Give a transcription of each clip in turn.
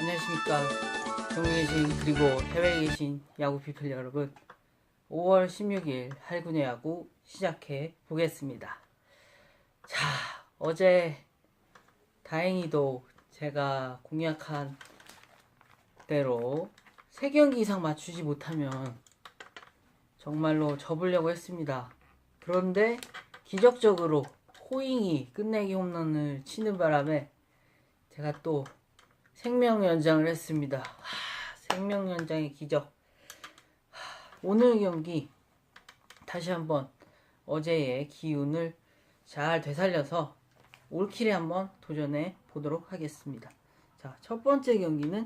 안녕하십니까. 국내에 계신 그리고 해외에 계신 야구 피플 여러분. 5월 16일 할군의 야구 시작해 보겠습니다. 자, 어제 다행히도 제가 공약한 대로 3경기 이상 맞추지 못하면 정말로 접으려고 했습니다. 그런데 기적적으로 호잉이 끝내기 홈런을 치는 바람에 제가 또 생명 연장을 했습니다. 하, 생명 연장의 기적. 하, 오늘 경기 다시 한번 어제의 기운을 잘 되살려서 올킬에 한번 도전해 보도록 하겠습니다. 자, 첫 번째 경기는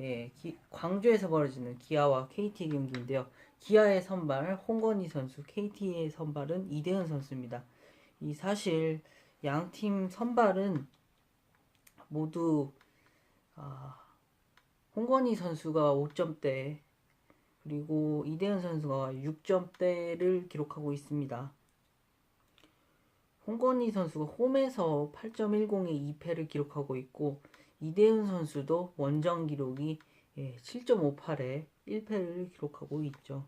예, 기, 광주에서 벌어지는 기아와 KT 경기인데요. 기아의 선발 홍건희 선수, KT의 선발은 이대현 선수입니다. 이 사실 양 팀 선발은 모두 아, 홍건희 선수가 5점대 그리고 이대현 선수가 6점대를 기록하고 있습니다. 홍건희 선수가 홈에서 8.10의 2패를 기록하고 있고 이대현 선수도 원정 기록이 7.58에 1패를 기록하고 있죠.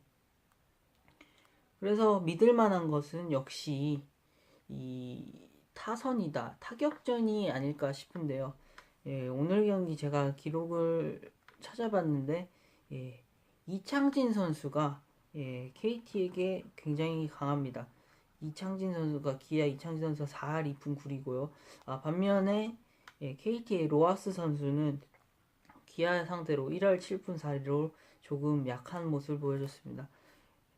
그래서 믿을 만한 것은 역시 이 타선이다. 타격전이 아닐까 싶은데요. 예, 오늘 경기 제가 기록을 찾아봤는데 예, 이창진 선수가 예, KT에게 굉장히 강합니다. 이창진 선수가 기아 이창진 선수가 4할 2푼 9리고요. 아, 반면에 예, KT의 로아스 선수는 기아 상대로 1할 7푼 4리로 조금 약한 모습을 보여줬습니다.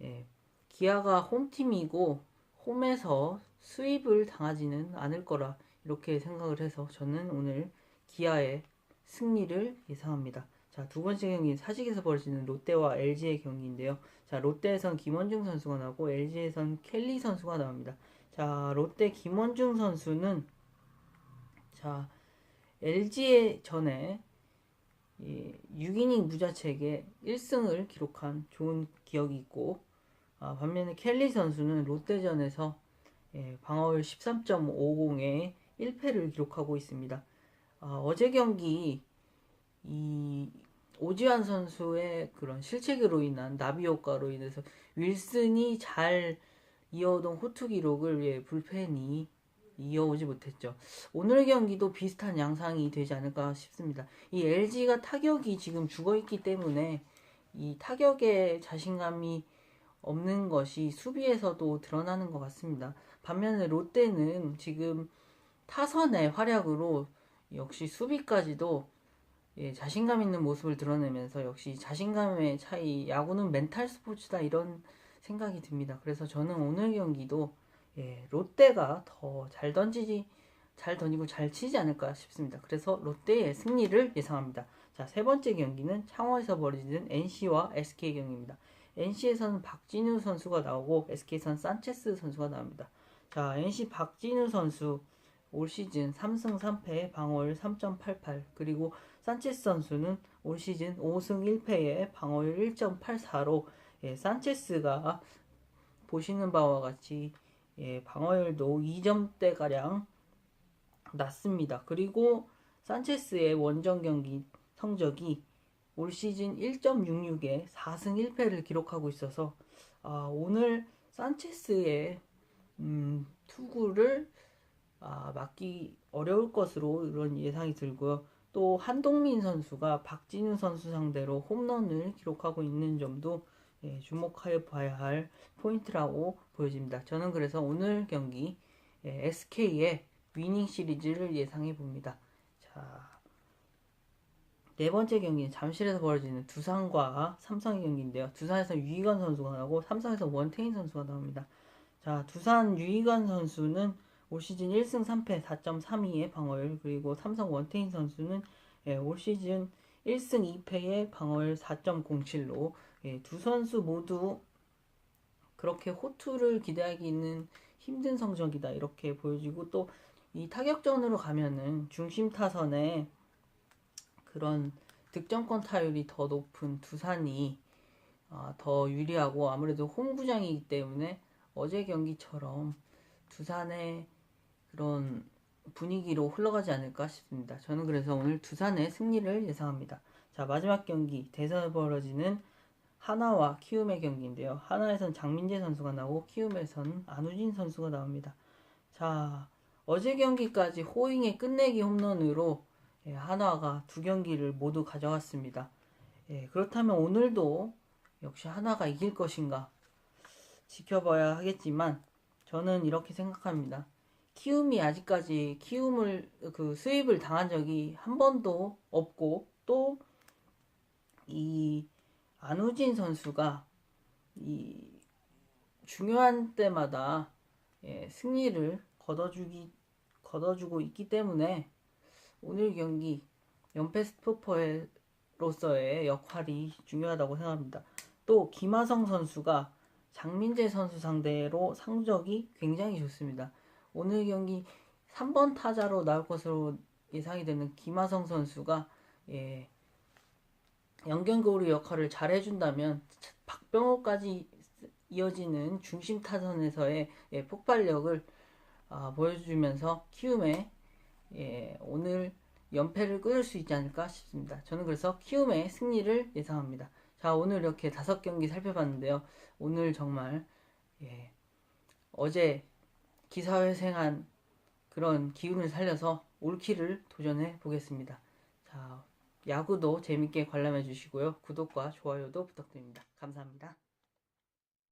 예, 기아가 홈팀이고 홈에서 수입을 당하지는 않을 거라 이렇게 생각을 해서 저는 오늘 기아의 승리를 예상합니다. 자, 두 번째 경기 사직에서 벌어지는 롯데와 LG의 경기인데요. 자, 롯데에선 김원중 선수가 나오고 LG에선 켈리 선수가 나옵니다. 자, 롯데 김원중 선수는 자, LG의 전에 예, 6이닝 무자책에 1승을 기록한 좋은 기억이 있고 아, 반면에 켈리 선수는 롯데전에서 예, 방어율 13.50에 1패를 기록하고 있습니다. 아, 어제 경기 이 오지환 선수의 그런 실책으로 인한 나비 효과로 인해서 윌슨이 잘 이어오던 호투 기록을 예, 불펜이 이어오지 못했죠. 오늘 경기도 비슷한 양상이 되지 않을까 싶습니다. 이 LG가 타격이 지금 죽어 있기 때문에 이 타격에 자신감이 없는 것이 수비에서도 드러나는 것 같습니다. 반면에 롯데는 지금 타선의 활약으로 역시 수비까지도 예, 자신감 있는 모습을 드러내면서 역시 자신감의 차이, 야구는 멘탈 스포츠다 이런 생각이 듭니다. 그래서 저는 오늘 경기도 예, 롯데가 더 잘 던지지, 잘 던지고 잘 치지 않을까 싶습니다. 그래서 롯데의 승리를 예상합니다. 자, 세 번째 경기는 창원에서 벌어지는 NC와 SK 경기입니다. NC에서는 박진우 선수가 나오고 SK에서는 산체스 선수가 나옵니다. 자, NC 박진우 선수 올 시즌 3승 3패 방어율 3.88 그리고 산체스 선수는 올 시즌 5승 1패에 방어율 1.84로 예, 산체스가 보시는 바와 같이 예, 방어율도 2점대 가량 낮습니다. 그리고 산체스의 원정 경기 성적이 올 시즌 1.66에 4승 1패를 기록하고 있어서 아, 오늘 산체스의 음, 투구를 아, 막기 어려울 것으로 이런 예상이 들고요. 또 한동민 선수가 박진우 선수 상대로 홈런을 기록하고 있는 점도 예, 주목하여 봐야 할 포인트라고 보여집니다. 저는 그래서 오늘 경기 예, SK의 위닝 시리즈를 예상해 봅니다. 자, 네 번째 경기는 잠실에서 벌어지는 두산과 삼성의 경기인데요. 두산에서 유희관 선수가 나오고 삼성에서 원태인 선수가 나옵니다. 자, 두산 유희관 선수는 올 시즌 1승 3패 4.32의 방어율 그리고 삼성 원태인 선수는 예, 올 시즌 1승 2패의 방어율 4.07로 예, 두 선수 모두 그렇게 호투를 기대하기는 힘든 성적이다 이렇게 보여지고 또 이 타격전으로 가면은 중심 타선에 그런 득점권 타율이 더 높은 두산이 아, 더 유리하고 아무래도 홈구장이기 때문에 어제 경기처럼 두산의 그런 분위기로 흘러가지 않을까 싶습니다. 저는 그래서 오늘 두산의 승리를 예상합니다. 자, 마지막 경기 대선에 벌어지는 하나와 키움의 경기인데요. 하나에선 장민재 선수가 나오고 키움에서는 안우진 선수가 나옵니다. 자, 어제 경기까지 호잉의 끝내기 홈런으로 예, 한화가 두 경기를 모두 가져갔습니다. 예, 그렇다면 오늘도 역시 하나가 이길 것인가 지켜봐야 하겠지만 저는 이렇게 생각합니다. 키움이 아직까지 키움을 그 수입을 당한 적이 한 번도 없고 또 이 안우진 선수가 이 중요한 때마다 예, 승리를 거둬주기 거둬주고 있기 때문에 오늘 경기 연패 스토퍼로서의 역할이 중요하다고 생각합니다. 또 김하성 선수가 장민재 선수 상대로 상적이 굉장히 좋습니다. 오늘 경기 3번 타자로 나올 것으로 예상이 되는 김하성 선수가 예, 연결고리 역할을 잘 해준다면 박병호까지 이어지는 중심 타선에서의 예, 폭발력을 아, 보여주면서 키움의 예, 오늘 연패를 끊을 수 있지 않을까 싶습니다. 저는 그래서 키움의 승리를 예상합니다. 자, 오늘 이렇게 다섯 경기 살펴봤는데요. 오늘 정말 예, 어제 기사회생한 그런 기운을 살려서 올킬을 도전해 보겠습니다. 자, 야구도 재밌게 관람해 주시고요. 구독과 좋아요도 부탁드립니다. 감사합니다.